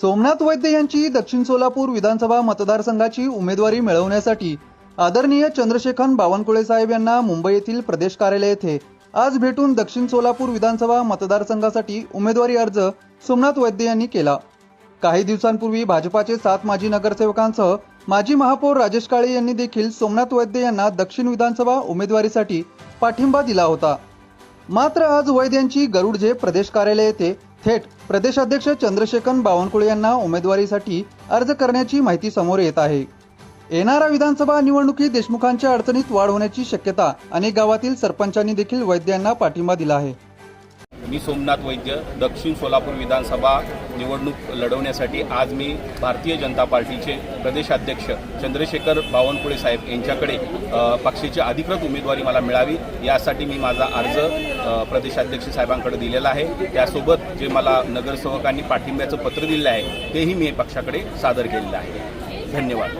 सोमनाथ वैद्य यांची दक्षिण सोलापूर विधानसभा मतदारसंघाची उमेदवारी मिळवण्यासाठी आदरणीय चंद्रशेखर बावनकुळे साहेब यांना मुंबई येथील प्रदेश कार्यालय येथे आज भेटून दक्षिण सोलापूर विधानसभा मतदारसंघासाठी उमेदवारी अर्ज सोमनाथ वैद्य यांनी केला. काही दिवसांपूर्वी भाजपाचे सात माजी नगरसेवकांसह माजी महापौर राजेश काळे यांनी देखील सोमनाथ वैद्य यांना दक्षिण विधानसभा उमेदवारीसाठी पाठिंबा दिला होता. मात्र आज वैद्य यांची गरुडझे प्रदेश कार्यालय येथे थेट प्रदेशाध्यक्ष चंद्रशेखर बावनकुळे यांना उमेदवारीसाठी अर्ज करण्याची माहिती समोर येत आहे. येणाऱ्या विधानसभा निवडणुकीत देशमुखांच्या अडचणीत वाढ होण्याची शक्यता अनेक गावातील सरपंचांनी देखील वैद्य यांना पाठिंबा दिला आहे. मी सोमनाथ वैद्य दक्षिण सोलापूर विधानसभा निवडणूक लढवण्यासाठी आज मी भारतीय जनता पार्टीचे प्रदेशाध्यक्ष चंद्रशेखर बावनकुळे साहेब यांच्याकडे पक्षाची अधिकृत उमेदवारी मला मिळावी यासाठी मी माझा अर्ज प्रदेशाध्यक्ष साहेबांकडे दिलेला आहे. त्यासोबत जे मला नगरसेवकांनी पाठिंब्याचं पत्र दिलेलं आहे तेही मी पक्षाकडे सादर केलेलं आहे. धन्यवाद.